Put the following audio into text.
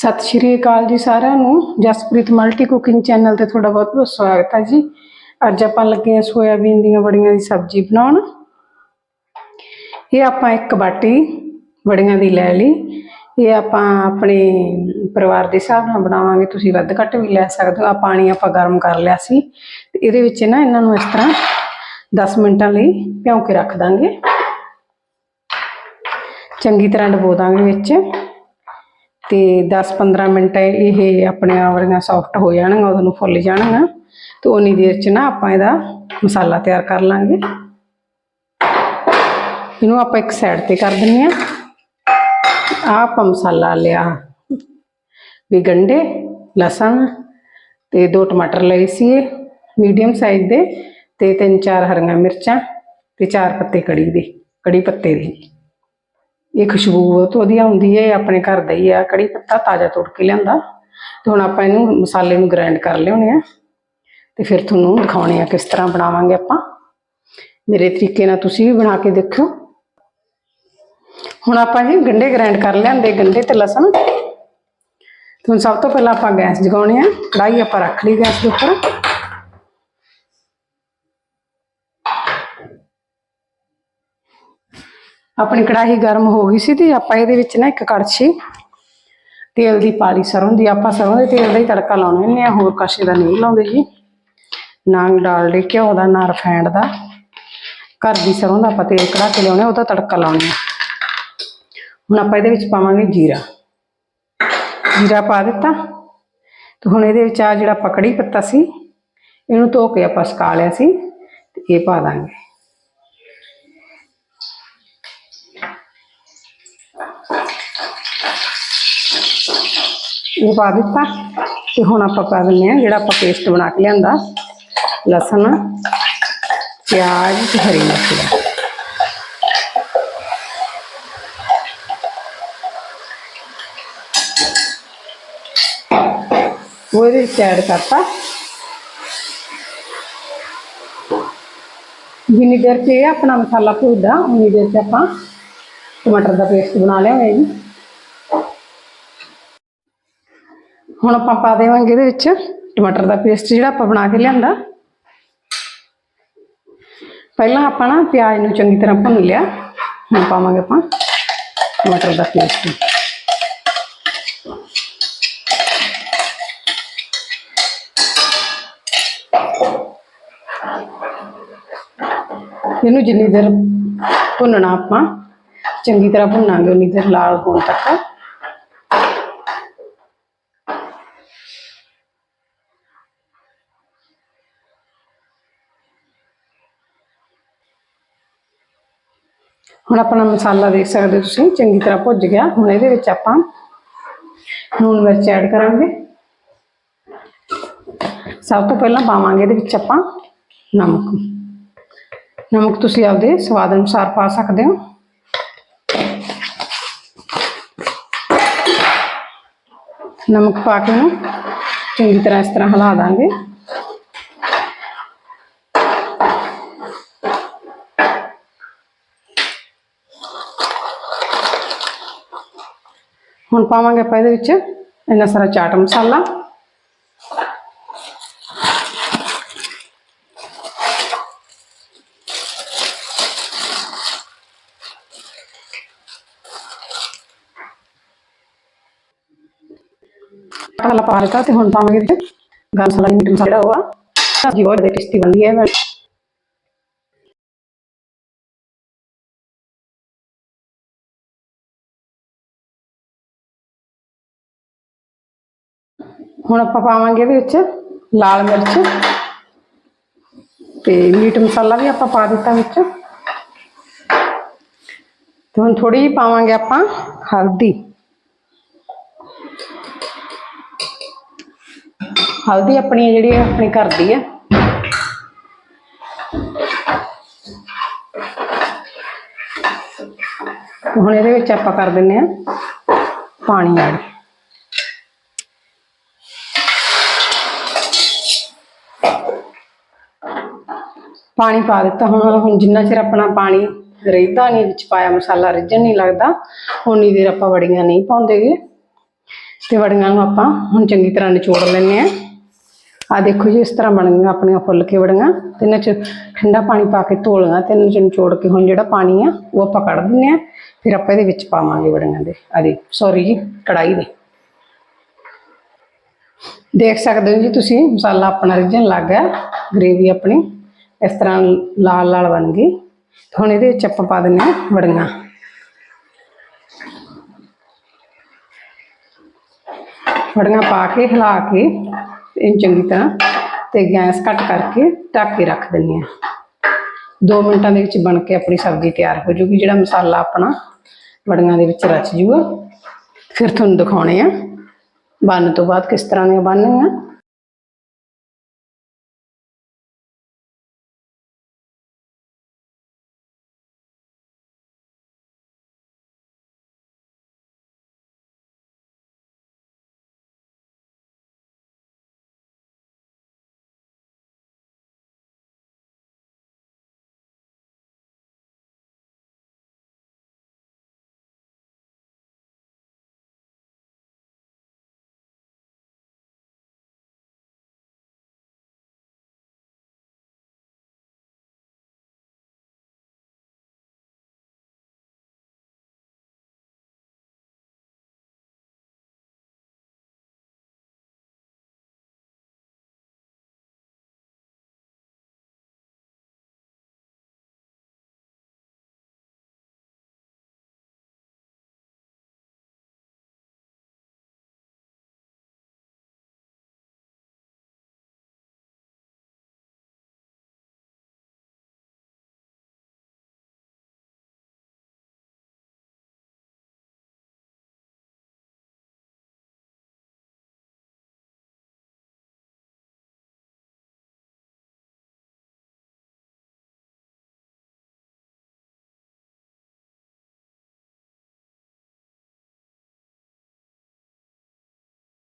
ਸਤਿ ਸ਼੍ਰੀ ਅਕਾਲ ਜੀ ਸਾਰਿਆਂ ਨੂੰ। ਜਸਪ੍ਰੀਤ ਮਲਟੀ ਕੁਕਿੰਗ ਚੈਨਲ ਤੇ ਤੁਹਾਡਾ ਬਹੁਤ ਬਹੁਤ ਸਵਾਗਤ ਹੈ ਜੀ। ਅੱਜ ਆਪਾਂ ਲੱਗੇ ਹਾਂ ਸੋਇਆਬੀਨ ਦੀਆਂ ਵੜੀਆਂ ਦੀ ਸਬਜ਼ੀ ਬਣਾਉਣ। ਇਹ ਆਪਾਂ ਇੱਕ ਬਾਟੀ ਬੜੀਆਂ ਦੀ ਲੈ ਲਈ। ਇਹ ਆਪਾਂ ਆਪਣੇ ਪਰਿਵਾਰ ਦੇ ਹਿਸਾਬ ਨਾਲ ਬਣਾਵਾਂਗੇ। ਤੁਸੀਂ ਵੱਧ ਘੱਟ ਵੀ ਲੈ ਸਕਦੇ ਹੋ। ਆ ਪਾਣੀ ਆਪਾਂ ਗਰਮ ਕਰ ਲਿਆ ਸੀ। ਤੇ ਇਹਦੇ ਵਿੱਚ ਨਾ ਇਹਨਾਂ ਨੂੰ ਇਸ ਤਰ੍ਹਾਂ 10 ਮਿੰਟਾਂ ਲਈ ਭਿਉਂ ਕੇ ਰੱਖ ਦਾਂਗੇ। ਚੰਗੀ ਤਰ੍ਹਾਂ ਡਬੋ ਦਾਂਗੇ ਵਿੱਚ। ਤੇ 10-15 ਮਿੰਟ ਇਹ ਆਪਣੇ ਆਵਰੀਆਂ ਸੌਫਟ ਹੋ ਜਾਣਗੀਆਂ ਉਹਨੂੰ ਫੁੱਲ ਜਾਣਗਾ ਤੇ ਉਨੀ ਦੇਰ ਚ ਨਾ ਆਪਾਂ ਇਹਦਾ ਮਸਾਲਾ ਤਿਆਰ ਕਰ ਲਾਂਗੇ। ਇਹਨੂੰ ਆਪਾਂ ਇੱਕ ਸਾਈਡ ਤੇ ਕਰ ਦਿੰਨੇ ਆ ਆ ਆਪਾਂ ਮਸਾਲਾ ਲਿਆ ਵੀ ਗੰਡੇ ਲਸਣ ਤੇ ਦੋ ਟਮਾਟਰ ਲਏ ਸੀ ਮੀਡੀਅਮ ਸਾਈਜ਼ ਦੇ ਤੇ ਤਿੰਨ ਚਾਰ ਹਰੀਆਂ ਮਿਰਚਾਂ ਤੇ ਚਾਰ ਪੱਤੇ ਕੜੀ ਦੇ, ਕੜੀ ਪੱਤੇ ਦੇ। ਇਹ ਖੁਸ਼ਬੂ ਬਹੁਤ ਵਧੀਆ ਹੁੰਦੀ ਹੈ, ਇਹ ਆਪਣੇ ਘਰ ਦਾ ਹੀ ਆ। ਕੜੀ ਪੱਤਾ ਤਾਜ਼ਾ ਤੋੜ ਕੇ ਲਿਆਂਦਾ। ਤੇ ਹੁਣ ਆਪਾਂ ਇਹਨੂੰ ਮਸਾਲੇ ਨੂੰ ਗ੍ਰਾਈਂਡ ਕਰ ਲਿਆਉਣੇ ਆ। ਤੇ ਫਿਰ ਤੁਹਾਨੂੰ ਦਿਖਾਉਣੇ ਆ ਕਿਸ ਤਰ੍ਹਾਂ ਬਣਾਵਾਂਗੇ ਆਪਾਂ। ਮੇਰੇ ਤਰੀਕੇ ਨਾਲ ਤੁਸੀਂ ਵੀ ਬਣਾ ਕੇ ਦੇਖਿਓ। ਹੁਣ ਆਪਾਂ ਜੀ ਗੰਡੇ ਗ੍ਰਾਈਂਡ ਕਰ ਲਿਆਂਦੇ ਗੰਡੇ ਤੇ ਲਸਣ। ਹੁਣ ਸਭ ਤੋਂ ਪਹਿਲਾਂ ਆਪਾਂ ਗੈਸ ਜਗਾਉਣੀ ਆ। ਕੜਾਈ ਆਪਾਂ ਰੱਖ ਲਈ ਗੈਸ ਦੇ ਉੱਪਰ। ਆਪਣੀ ਕੜਾਹੀ ਗਰਮ ਹੋ ਗਈ ਸੀ ਤੇ ਆਪਾਂ ਇਹਦੇ ਵਿੱਚ ਨਾ ਇੱਕ ਕੜਛੀ, ਤੇਲ ਦੀ ਪਾਲੀ ਸਰੋਂ ਦੀ, ਆਪਾਂ ਸਰੋਂ ਦੇ ਤੇਲ ਦਾ ਹੀ ਤੜਕਾ ਲਾਉਣਾ ਹੁੰਦੇ ਆ ਹੋਰ ਕਾਸ਼ੇ ਦਾ ਨਹੀਂ ਲਾਉਂਦੇ ਜੀ। ਨਾ ਡਾਲਡੇ ਘਿਓ ਦਾ, ਨਾ ਰਫੈਂਡ ਦਾ। ਘਰ ਦੀ ਸਰੋਂ ਦਾ ਆਪਾਂ ਤੇਲ ਕੜਾ ਕੇ ਲਿਆਉਣਾ ਉਹਦਾ ਤੜਕਾ ਲਾਉਣਾ। ਹੁਣ ਆਪਾਂ ਇਹਦੇ ਵਿੱਚ ਪਾਵਾਂਗੇ ਜੀਰਾ। ਜੀਰਾ ਪਾ ਦਿੱਤਾ। ਤੇ ਹੁਣ ਇਹਦੇ ਵਿੱਚ ਆ ਜਿਹੜਾ ਪਕੜੀ ਪੱਤਾ ਸੀ, ਇਹਨੂੰ ਧੋ ਕੇ ਆਪਾਂ ਸੁਕਾ ਲਿਆ ਸੀ, ਤੇ ਇਹ ਪਾ ਦਾਂਗੇ। ਇਹ ਪਾ ਦਿੱਤਾ। ਤੇ ਹੁਣ ਆਪਾਂ ਪਾ ਦਿੰਦੇ ਆ ਜਿਹੜਾ ਆਪਾਂ ਪੇਸਟ ਬਣਾ ਕੇ ਲਿਆਂਦਾ। ਲਸਣ, ਪਿਆਜ਼ ਤੇ ਹਰੀ ਮਿਰਚ। ਦਾ ਉਹ ਇਹਦੇ ਵਿੱਚ ਐਡ ਕਰਤਾ। ਜਿੰਨੀ ਦੇਰ ਚ ਇਹ ਆਪਣਾ ਮਸਾਲਾ ਭੁੱਜਦਾ ਉਨੀ ਦੇਰ ਚ ਆਪਾਂ ਟਮਾਟਰ ਦਾ ਪੇਸਟ ਬਣਾ ਲਿਆਵਾਂਗੇ ਜੀ। ਹੁਣ ਆਪਾਂ ਪਾ ਦੇਵਾਂਗੇ ਇਹਦੇ ਵਿੱਚ ਟਮਾਟਰ ਦਾ ਪੇਸਟ ਜਿਹੜਾ ਆਪਾਂ ਬਣਾ ਕੇ ਲਿਆਂਦਾ। ਪਹਿਲਾਂ ਆਪਾਂ ਨਾ ਪਿਆਜ਼ ਨੂੰ ਚੰਗੀ ਤਰ੍ਹਾਂ ਭੁੰਨ ਲਿਆ। ਹੁਣ ਪਾਵਾਂਗੇ ਆਪਾਂ ਟਮਾਟਰ ਦਾ ਪੇਸਟ ਇਹਨੂੰ ਜਿੰਨੀ ਦੇਰ ਭੁੰਨਣਾ ਆਪਾਂ, ਚੰਗੀ ਤਰ੍ਹਾਂ ਭੁੰਨਾਂਗੇ, ਉਨੀ ਦੇਰ ਲਾਲ ਹੋਣ ਤੱਕ। ਹੁਣ ਆਪਣਾ ਮਸਾਲਾ ਦੇਖ ਸਕਦੇ ਹੋ ਤੁਸੀਂ, ਚੰਗੀ ਤਰ੍ਹਾਂ ਭੁੱਜ ਗਿਆ। ਹੁਣ ਇਹਦੇ ਵਿੱਚ ਆਪਾਂ ਲੂਣ ਮਿਰਚ ਐਡ ਕਰਾਂਗੇ। ਸਭ ਤੋਂ ਪਹਿਲਾਂ ਪਾਵਾਂਗੇ ਇਹਦੇ ਵਿੱਚ ਆਪਾਂ ਨਮਕ। ਨਮਕ ਤੁਸੀਂ ਆਪਦੇ ਸਵਾਦ ਅਨੁਸਾਰ ਪਾ ਸਕਦੇ ਹੋ। ਨਮਕ ਪਾ ਕੇ ਨੂੰ ਚੰਗੀ ਤਰ੍ਹਾਂ ਇਸ ਤਰ੍ਹਾਂ ਹਿਲਾ ਦਾਂਗੇ। ਹੁਣ ਪਾਵਾਂਗੇ ਆਪਾਂ ਇਹਦੇ ਵਿੱਚ ਇੰਨਾ ਸਾਰਾ ਚਾਟ ਮਸਾਲਾ। ਮਸਾਲਾ ਪਾ ਦਿੱਤਾ ਤੇ ਹੁਣ ਪਾਵਾਂਗੇ ਇਹਦੇ ਵਿੱਚ ਗਰਮ ਮਸਾਲਾ ਮੀਟ ਮਸਾਲਾ ਜਿਹੜਾ ਹੋਆ ਸਬਜ਼ੀ ਬਹੁਤ ਜ਼ਿਆਦਾ ਟੇਸਟੀ ਬਣਦੀ ਹੈ ਹੁਣ ਆਪਾਂ ਪਾਵਾਂਗੇ ਇਹਦੇ ਵਿੱਚ ਲਾਲ ਮਿਰਚ ਤੇ ਮੀਟ ਮਸਾਲਾ ਵੀ ਆਪਾਂ ਪਾ ਦਿੱਤਾ ਵਿੱਚ। ਤੇ ਹੁਣ ਥੋੜੀ ਜਿਹੀ ਪਾਵਾਂਗੇ ਆਪਾਂ ਹਲਦੀ। ਹਲਦੀ ਆਪਣੀ ਜਿਹੜੀ ਹੈ ਆਪਣੇ ਘਰ ਦੀ ਹੈ ਹੁਣ ਇਹਦੇ ਵਿੱਚ ਆਪਾਂ ਕਰ ਦਿੰਨੇ ਆ ਪਾਣੀ ਐਡ। ਪਾਣੀ ਪਾ ਦਿੱਤਾ। ਹੁਣ ਹੁਣ ਜਿੰਨਾ ਚਿਰ ਆਪਣਾ ਪਾਣੀ ਰਹਿੰਦਾ ਨਹੀਂ, ਵਿੱਚ ਪਾਇਆ ਮਸਾਲਾ ਰਿੱਝਣ ਨਹੀਂ ਲੱਗਦਾ ਉਨੀ ਦੇਰ ਆਪਾਂ ਵੜੀਆਂ ਨਹੀਂ ਪਾਉਂਦੇਗੇ। ਤੇ ਵੜੀਆਂ ਨੂੰ ਆਪਾਂ ਹੁਣ ਚੰਗੀ ਤਰ੍ਹਾਂ ਨਿਚੋੜ ਲੈਣੇ ਆ ਆ ਦੇਖੋ ਜੀ, ਇਸ ਤਰ੍ਹਾਂ ਬਣ ਗਈਆਂ ਆਪਣੀਆਂ ਫੁੱਲ ਕੇ ਵੜੀਆਂ। ਤੇ ਇਹਨਾਂ ਚ ਠੰਡਾ ਪਾਣੀ ਪਾ ਕੇ ਧੋ ਲਈਆਂ ਤੇ ਇਹਨਾਂ ਚ ਨਿਚੋੜ ਕੇ ਹੁਣ ਜਿਹੜਾ ਪਾਣੀ ਆ, ਉਹ ਆਪਾਂ ਕੱਢ ਦਿੰਨੇ ਆ ਫਿਰ ਆਪਾਂ ਇਹਦੇ ਵਿੱਚ ਪਾਵਾਂਗੇ ਵੜੀਆਂ ਦੇ। ਆਦੇ ਸੌਰੀ ਜੀ ਕੜਾਈ ਦੇ। ਦੇਖ ਸਕਦੇ ਹੋ ਜੀ ਤੁਸੀਂ, ਮਸਾਲਾ ਆਪਣਾ ਰਿੱਝਣ ਲੱਗ ਗਿਆ। ਗ੍ਰੇਵੀ ਆਪਣੀ ਇਸ ਤਰ੍ਹਾਂ ਲਾਲ ਲਾਲ ਬਣ ਗਈ। ਹੁਣ ਇਹਦੇ ਵਿੱਚ ਆਪਾਂ ਪਾ ਦਿੰਨੇ ਆ ਵੜੀਆਂ। ਵੜੀਆਂ ਪਾ ਕੇ, ਹਿਲਾ ਕੇ ਇਹਨੂੰ ਚੰਗੀ ਤਰ੍ਹਾਂ ਤੇ ਗੈਸ ਘੱਟ ਕਰਕੇ ਢੱਕ ਕੇ ਰੱਖ ਦਿੰਨੇ ਆ 2 ਮਿੰਟਾਂ ਦੇ ਵਿੱਚ ਬਣ ਕੇ ਆਪਣੀ ਸਬਜ਼ੀ ਤਿਆਰ ਹੋ ਜੂਗੀ। ਜਿਹੜਾ ਮਸਾਲਾ ਆਪਣਾ ਵੜੀਆਂ ਦੇ ਵਿੱਚ ਰਚ ਜੂਗਾ। ਫਿਰ ਤੁਹਾਨੂੰ ਦਿਖਾਉਣੇ ਆ। ਬਣਨ ਤੋਂ ਬਾਅਦ ਕਿਸ ਤਰ੍ਹਾਂ ਦੀਆਂ ਬਣਨਗੀਆਂ